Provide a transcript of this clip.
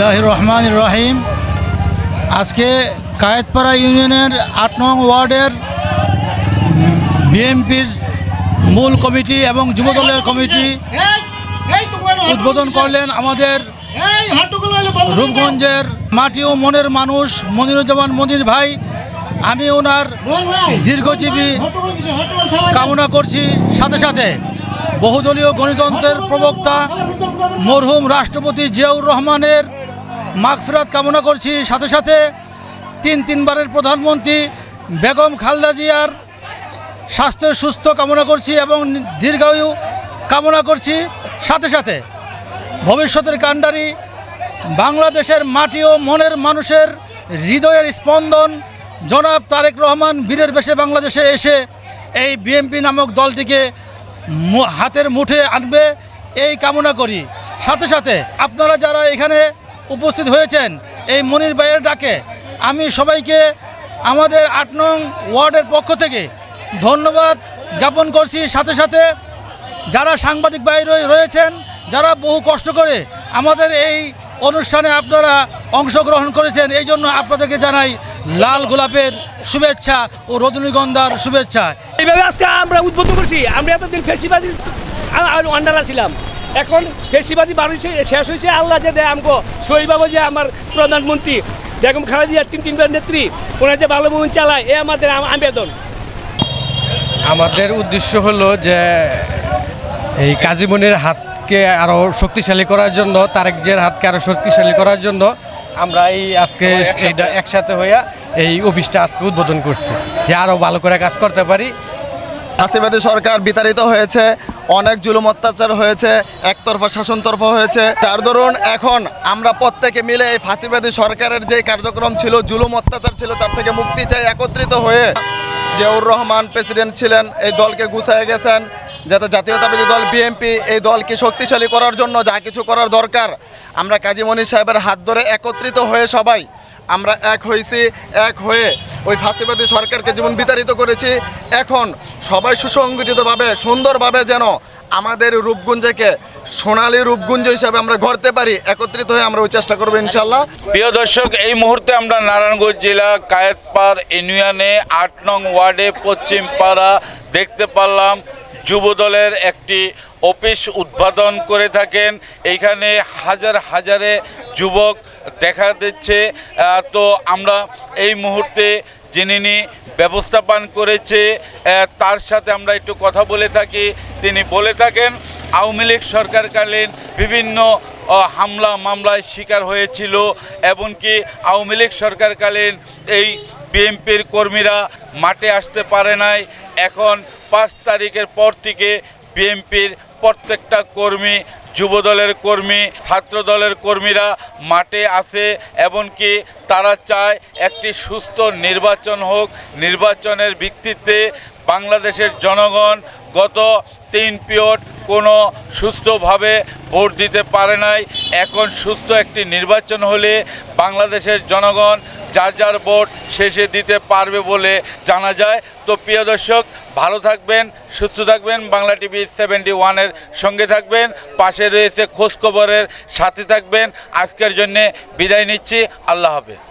বিসমিল্লাহ রহমান রহিম আজকে কায়েতপাড়া ইউনিয়নের আট নং ওয়ার্ডের বিএমপির মূল কমিটি এবং যুবদলের কমিটি উদ্বোধন করলেন আমাদের রূপগঞ্জের মাটি ও মনের মানুষ মনিরুজ্জামান মনির ভাই। আমি ওনার দীর্ঘজীবী কামনা করছি। সাথে সাথে বহুদলীয় গণতন্ত্রের প্রবক্তা মরহুম রাষ্ট্রপতি জিয়াউর রহমানের মাগফিরাত কামনা করছি। সাথে সাথে তিন তিনবারের প্রধানমন্ত্রী বেগম খালদা জিয়ার স্বাস্থ্য সুস্থ কামনা করছি এবং দীর্ঘায়ু কামনা করছি। সাথে সাথে ভবিষ্যতের কাণ্ডারি বাংলাদেশের মাটি ও মনের মানুষের হৃদয়ের স্পন্দন। জনাব তারেক রহমান বীরের বেশে বাংলাদেশে এসে এই বিএমপি নামক দলটিকে হাতের মুঠে আনবে, এই কামনা করি। সাথে সাথে আপনারা যারা এখানে উপস্থিত হয়েছেন এই মনির ভাইয়ের ডাকে। আমি সবাইকে আমাদের আট নং ওয়ার্ডের পক্ষ থেকে ধন্যবাদ জ্ঞাপন করছি। সাথে সাথে যারা সাংবাদিক ভাই রয়েছেন, যারা বহু কষ্ট করে আমাদের এই অনুষ্ঠানে আপনারা অংশগ্রহণ করেছেন, এই জন্য আপনাদেরকে জানাই লাল গোলাপের শুভেচ্ছা ও রজনীগন্ধার শুভেচ্ছা। এইভাবে আজকে আমরা উদ্বোধন করছি। আমরা এতদিন ফেসিবাদী আন্ডারা ছিলাম। এখন ফেসিবাদী মানুষ শেষ হয়েছে আল্লাহ যে দেয় আমগো শহীদবাবু যে আমার প্রধানমন্ত্রী। বেগম খালেদিয়া তিন তিনবার নেত্রী ওনার যে ভালো মন চালায় এ আমাদের আবেদন। আমাদের উদ্দেশ্য হলো যে এই কাজীমনির হাতকে আরও শক্তিশালী করার জন্য তারেক জিয়ার হাতকে আরও শক্তিশালী করার জন্য আমরা এই আজকে এইটা একসাথে হইয়া এই অফিসটা আজকে উদ্বোধন করছি যে আরও ভালো করে কাজ করতে পারি। ফাঁসিবাদী সরকার বিতাড়িত হয়েছে অনেক জুলুম অত্যাচার হয়েছে, একতরফা শাসনতরফা হয়েছে। তার দরুন এখন আমরা প্রত্যেকে মিলে এই ফাঁসিবাদী সরকারের যে কার্যক্রম ছিল, জুলুম অত্যাচার ছিল, তার থেকে মুক্তি চাই, একত্রিত হয়ে জিয়াউর রহমান প্রেসিডেন্ট ছিলেন, এই দলকে গুছায় গেছেন, যাতে জাতীয়তাবাদী দল বিএনপি এই দলকে শক্তিশালী করার জন্য যা কিছু করার দরকার। আমরা কাজী মনির সাহেবের হাত ধরে একত্রিত হয়ে সবাই আমরা এক হয়েছি, এক হয়ে ওই ফাঁসিবাদী সরকারকে যেমন বিতাড়িত করেছি। এখন সবাই সুসংগঠিতভাবে, সুন্দরভাবে যেন আমাদের রূপগুঞ্জকে সোনালী রূপগুঞ্জ হিসাবে আমরা গড়তে পারি, একত্রিত হয়ে আমরা ওই চেষ্টা করব ইনশাল্লাহ প্রিয় দর্শক, এই মুহূর্তে আমরা নারায়ণগঞ্জ জেলা কায়েতপাড় ইউনিয়নে আট নং ওয়ার্ডে পশ্চিম পাড়া দেখতে পারলাম যুবদলের একটি অফিস উদ্বোধন করে থাকেন। এইখানে হাজার হাজারে যুবক দেখা দিচ্ছে। তো আমরা এই মুহূর্তে যিনি ব্যবস্থাপন করেছে তার সাথে আমরা একটু কথা বলে থাকি। তিনি বলে থাকেন, আওয়ামী লীগ সরকারকালীন বিভিন্ন হামলা মামলায় শিকার হয়েছিল এমনকি আওয়ামী লীগ সরকারকালীন এই বিএনপির কর্মীরা মাঠে আসতে পারে নাই। এখন পাঁচ তারিখের পর থেকে বিএনপির প্রত্যেকটা কর্মী, যুবদলের কর্মী ছাত্র দলের কর্মীরা মাঠে আসে, এমনকি তারা চায় একটি সুস্থ নির্বাচন হোক। নির্বাচনের ভিত্তিতে বাংলাদেশের জনগণ গত তিন পিরিয়ড কোনো সুস্থভাবে ভোট দিতে পারে নাই। এখন সুস্থ একটি নির্বাচন হলে বাংলাদেশের জনগণ যার যার ভোট শেষে দিতে পারবে বলে জানা যায়। তো প্রিয় দর্শক, ভালো থাকবেন, সুস্থ থাকবেন। বাংলা টিভি সেভেন্টি ওয়ানের সঙ্গে থাকবেন। পাশে রয়েছে খোঁজখবরের সাথে থাকবেন। আজকের জন্যে বিদায় নিচ্ছি। আল্লাহ হাফেজ।